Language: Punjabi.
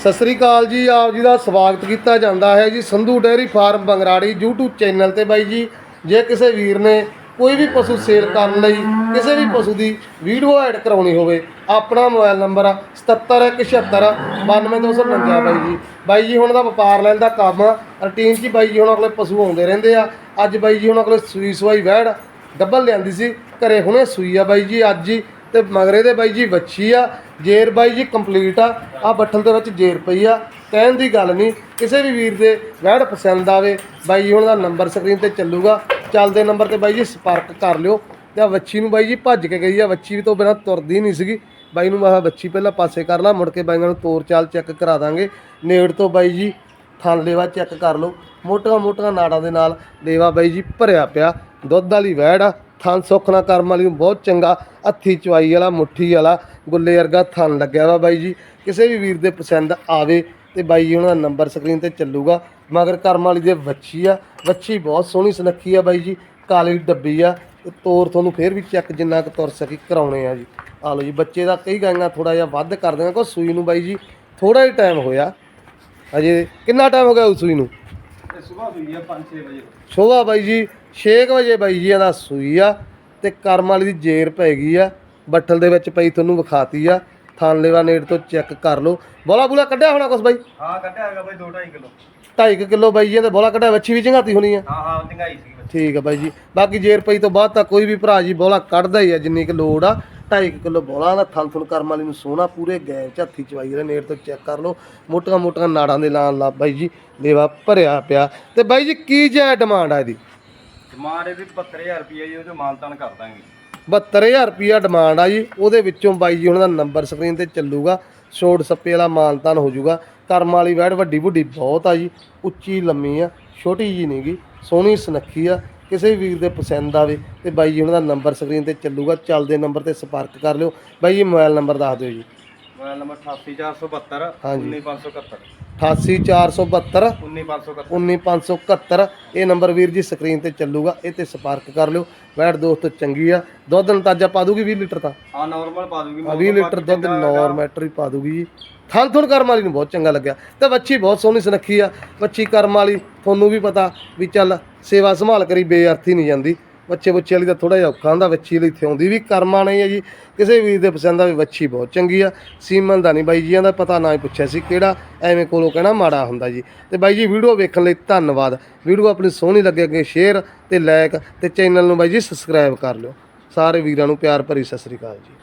ਸਤਿ ਸ੍ਰੀ ਅਕਾਲ ਜੀ, ਆਪ ਜੀ ਦਾ ਸਵਾਗਤ ਕੀਤਾ ਜਾਂਦਾ ਹੈ ਜੀ Sandhu dairy farm Bangrari YouTube channel ਤੇ ਬਾਈ ਜੀ। ਜੇ ਕਿਸੇ ਵੀਰ ਨੇ ਕੋਈ ਵੀ ਪਸ਼ੂ ਸੇਲ ਕਰਨ ਲਈ ਕਿਸੇ ਵੀ ਪਸ਼ੂ ਦੀ ਵੀਡੀਓ ਐਡ ਕਰਾਉਣੀ ਹੋਵੇ, ਆਪਣਾ ਮੋਬਾਈਲ ਨੰਬਰ ਆ 7776 92249 ਬਾਈ ਜੀ। ਬਾਈ ਜੀ, ਹੁਣ ਦਾ ਵਪਾਰ ਲੈਣ ਦਾ ਕੰਮ ਰੂਟੀਨ 'ਚ ਬਾਈ ਜੀ ਹੁਣ ਅਗਲੇ ਪਸ਼ੂ ਆਉਂਦੇ ਰਹਿੰਦੇ ਆ। ਅੱਜ ਬਾਈ ਜੀ ਹੁਣ ਅਗਲੇ ਸੂਈ ਸਵਾਈ ਵੈੜ ਡੱਬਲ ਲਿਆਂਦੀ ਸੀ। ਘਰੇ ਹੁਣੇ ਸੂਈ ਆ ਬਾਈ ਜੀ, ਅੱਜ ਹੀ ਤੇ ਮਗਰੇ ਦੇ ਬਾਈ ਜੀ ਵੱਛੀ ਆ, ਜੇਰ ਬਾਈ ਜੀ ਕੰਪਲੀਟ ਆ ਆ ਬੱਠਲ ਦੇ ਵਿੱਚ ਜੇਰ ਪਈ ਆ, ਕਹਿਣ ਦੀ ਗੱਲ ਨਹੀਂ, ਕਿਸੇ ਵੀ ਵੀਰ ਦੇ ਵੈੜ ਪਸੰਦ ਆਵੇ, ਬਾਈ ਜੀ ਹੁਣ ਦਾ ਨੰਬਰ ਸਕਰੀਨ ਤੇ ਚੱਲੂਗਾ, ਚੱਲਦੇ ਨੰਬਰ ਤੇ ਬਾਈ ਜੀ ਸੰਪਰਕ ਕਰ ਲਿਓ, ਤੇ ਆਹ ਵੱਛੀ ਨੂੰ ਬਾਈ ਜੀ ਭੱਜ ਕੇ ਗਈ ਆ, ਵੱਛੀ ਵੀ ਤੋਂ ਬਿਨਾਂ ਤੁਰਦੀ ਨਹੀਂ ਸੀਗੀ, ਬਾਈ ਨੂੰ ਮੈਂ ਕਿਹਾ ਵੱਛੀ ਪਹਿਲਾਂ ਪਾਸੇ ਕਰ ਲਾ, ਮੁੜ ਕੇ ਬਾਈਆਂ ਨੂੰ ਤੋਰ ਚਾਲ ਚੈੱਕ ਕਰਾ ਦਾਂਗੇ, ਨੇੜ ਤੋਂ ਬਾਈ ਜੀ ਥਣ ਲੇਵਾ ਚੈੱਕ ਕਰ ਲਓ, ਮੋਟੀਆਂ ਮੋਟੀਆਂ ਨਾੜਾਂ ਦੇ ਨਾਲ ਲੇਵਾ ਬਾਈ ਜੀ ਭਰਿਆ ਪਿਆ, ਦੁੱਧ ਵਾਲੀ ਵੈੜ ਆ ਥਣ ਸੁੱਖ ਨਾਲ ਕਰਮ ਵਾਲੀ ਨੂੰ ਬਹੁਤ ਚੰਗਾ ਹੱਥੀ ਚਵਾਈ ਵਾਲਾ ਮੁੱਠੀ ਵਾਲਾ ਗੁੱਲੇ ਵਰਗਾ ਥਣ ਲੱਗਿਆ ਵਾ ਬਾਈ ਜੀ। ਕਿਸੇ ਵੀ ਵੀਰ ਦੇ ਪਸੰਦ ਆਵੇ ਤੇ ਬਾਈ ਜੀ ਉਹਨਾਂ ਦਾ ਨੰਬਰ ਸਕਰੀਨ ਤੇ ਚੱਲੂਗਾ। ਮਗਰ ਕਰਮ ਵਾਲੀ ਦੇ ਵੱਛੀ ਆ ਵੱਛੀ ਬਹੁਤ ਸੋਹਣੀ ਸੁਨੱਖੀ ਆ ਬਾਈ ਜੀ ਕਾਲੀ ਡੱਬੀ ਆ। ਤੋਰ ਤੁਹਾਨੂੰ ਫੇਰ ਵੀ ਚੈੱਕ ਜਿੰਨਾ ਕੁ ਤੁਰ ਸਕੀ ਕਰਾਉਣੇ ਆ ਜੀ। ਆ ਲਓ ਜੀ ਬੱਚੇ ਦਾ ਕਈ ਗਾਈਆਂ ਥੋੜਾ ਜਿਹਾ ਵੱਧ ਕਰ ਦੇਣਾ ਕੋ ਸੂਈ ਨੂੰ ਬਾਈ ਜੀ ਥੋੜਾ ਹੀ ਟਾਈਮ ਹੋਇਆ। ਅਜੇ ਕਿੰਨਾ ਟਾਈਮ ਹੋ ਗਿਆ ਉਸ ਸੂਈ ਨੂੰ? ਸਵੇਰ ਹੋਈ ਆ 5-6 ਵਜੇ। ਸ਼ੋਭਾ ਬਾਈ ਜੀ 6 ਵਜੇ ਬਾਈ ਜੀ ਇਹਦਾ ਸੂਈ ਆ ਤੇ ਕਰਮ ਵਾਲੀ ਦੀ ਜੇਰ ਪੈ ਗਈ ਆ ਬੱਠਲ ਦੇ ਵਿੱਚ ਪਈ ਤੁਹਾਨੂੰ ਵਿਖਾਤੀ ਆ ਥਾਨ ਲੈਵਾ ਨੇੜ ਤੋਂ ਚੈੱਕ ਕਰ ਲਓ। ਬੋਲਾ ਬੁਲਾ ਕੱਢਿਆ ਹੋਣਾ ਕੁਛ ਬਾਈ? ਹਾਂ ਕੱਢਿਆ ਹੈਗਾ ਬਾਈ 2.5 ਕਿਲੋ। 2.5 ਕਿਲੋ ਬਾਈ ਜੀ ਇਹਦੇ ਬੋਲਾ ਕੱਢਿਆ ਵੱਛੀ ਵੀ ਚੰਗਾਤੀ ਹੋਣੀ ਆ। ਹਾਂ ਹਾਂ ਡੰਗਾਈ ਸੀ ਠੀਕ ਆ ਬਾਈ ਜੀ। ਬਾਕੀ ਜੇਰ ਪਈ ਤੋਂ ਬਾਅਦ ਤਾਂ ਕੋਈ ਵੀ ਭਰਾ ਜੀ ਬੋਲਾ ਕੱਢਦਾ ਹੀ ਆ ਜਿੰਨੀ ਕਿ ਲੋੜ ਆ। 2.5 ਕਿਲੋ ਬੋਲਾ ਦਾ ਥਲ ਥੁਲ ਕਰਮ ਵਾਲੀ ਨੂੰ ਸੋਹਣਾ ਪੂਰੇ ਗਏ ਝੱਥੀ ਚਵਾਈ ਦੇ ਨੇੜ ਤੋਂ ਚੈੱਕ ਕਰ ਲਓ। ਮੋਟੀਆਂ ਮੋਟੀਆਂ ਨਾੜਾਂ ਦੇ ਨਾਲ ਲਾ ਬਾਈ ਜੀ ਲੇਵਾ ਭਰਿਆ ਪਿਆ। ਤੇ ਬਾਈ ਜੀ ਕੀ ਜੈ ਡਿਮਾਂਡ ਆ ਇਹਦੀ? ਡਿਮਾਂਡ ਇਹਦੀ 72000 ਰੁਪਏ ਜੀ ਉਹਦੇ ਮਾਨਤਾਨ ਕਰ ਦਾਂਗੇ। 72000 ਰੁਪਿਆ ਡਿਮਾਂਡ ਆ ਜੀ ਉਹਦੇ ਵਿੱਚੋਂ ਬਾਈ ਜੀ ਉਹਨਾਂ ਦਾ ਨੰਬਰ ਸਕਰੀਨ ਤੇ ਚੱਲੂਗਾ ਛੋੜ ਸੱਪੇ ਵਾਲਾ ਮਾਨਤਾਨ ਹੋ ਜਾਊਗਾ। ਕਰਮ ਵਾਲੀ ਵੈੜ ਵੱਡੀ ਵੱਡੀ ਬਹੁਤ ਆ ਜੀ ਉੱਚੀ ਲੰਮੀ ਆ ਛੋਟੀ ਜੀ ਨਹੀਂਗੀ ਸੋਹਣੀ ਸੁਨੱਖੀ ਆ ਕਿਸੇ ਵੀ ਵੀਰ ਦੇ ਪਸੰਦ ਆਵੇ ਤੇ ਬਾਈ ਜੀ ਉਹਨਾਂ ਦਾ ਨੰਬਰ ਸਕਰੀਨ ਤੇ ਚੱਲੂਗਾ ਚੱਲਦੇ ਨੰਬਰ ਤੇ ਸੰਪਰਕ ਕਰ ਲਿਓ। ਬਾਈ ਜੀ ਮੋਬਾਈਲ ਨੰਬਰ ਦੱਸ ਦਿਓ ਜੀ। ਮੋਬਾਈਲ ਨੰਬਰ 88472 ਹਾਂਜੀ। 19571 88472 19571 19571 ਇਹ ਨੰਬਰ ਵੀਰ ਜੀ ਸਕਰੀਨ ਤੇ ਚੱਲੂਗਾ ਇਹ ਤੇ ਸੰਪਰਕ ਕਰ ਲਿਓ। ਵੈੜ ਦੋਸਤੋ ਚੰਗੀ ਆ। ਦੁੱਧ ਅੰਤਾਜਾ ਪਾ ਦੂਗੀ 20 ਲੀਟਰ ਤਾਂ? ਹਾਂ ਨਾਰਮਲ ਪਾ ਦੂਗੀ। ਆ 20 ਲੀਟਰ ਦੁੱਧ ਨੋਰਮੈਟਰ ਹੀ ਪਾ ਦੂਗੀ ਜੀ। ਥਣ ਥੁਣ ਕਰਮ ਵਾਲੀ ਨੂੰ ਬਹੁਤ ਚੰਗਾ ਲੱਗਿਆ। ਤੇ ਬੱਚੀ ਬਹੁਤ ਸੋਹਣੀ ਸੁਨੱਖੀ ਆ। ਬੱਚੀ ਕਰਮ ਵਾਲੀ ਤੁਹਾਨੂੰ ਵੀ ਪਤਾ ਵੀ ਚੱਲ ਸੇਵਾ ਸੰਭਾਲ ਕਰੀ ਬੇਅਰਥੀ ਨਹੀਂ ਜਾਂਦੀ। ਬੱਚੇ ਬੱਚੇ ਵਾਲੀ ਤਾਂ ਥੋੜਾ ਜਿਹਾ ਔਖਾ ਹੁੰਦਾ ਬੱਚੀ ਲਈ ਇੱਥੇ ਆਉਂਦੀ ਵੀ ਕਰਮਾ ਨਹੀਂ ਹੈ ਜੀ ਕਿਸੇ ਵੀਰ ਦੇ ਪਸੰਦ ਆ ਵੀ ਬੱਚੀ ਬਹੁਤ ਚੰਗੀ ਆ। ਸੀਮਨ ਦਾ ਨਹੀਂ ਬਾਈ ਜੀਆਂ ਦਾ ਪਤਾ ਨਾ ਹੀ ਪੁੱਛਿਆ ਸੀ ਕਿਹੜਾ, ਐਵੇਂ ਕੋਲੋਂ ਕਹਿਣਾ ਮਾੜਾ ਹੁੰਦਾ ਜੀ। ਤੇ ਬਾਈ ਜੀ, ਵੀਡੀਓ ਵੇਖਣ ਲਈ ਧੰਨਵਾਦ। ਵੀਡੀਓ ਆਪਣੀ ਸੋਹਣੀ ਲੱਗੇ ਅੱਗੇ ਸ਼ੇਅਰ ਤੇ ਲਾਈਕ ਤੇ ਚੈਨਲ ਨੂੰ ਬਾਈ ਜੀ ਸਬਸਕ੍ਰਾਈਬ ਕਰ ਲਿਓ। ਸਾਰੇ ਵੀਰਾਂ ਨੂੰ ਪਿਆਰ ਭਰੀ ਸਤਿ ਸ੍ਰੀ ਅਕਾਲ ਜੀ।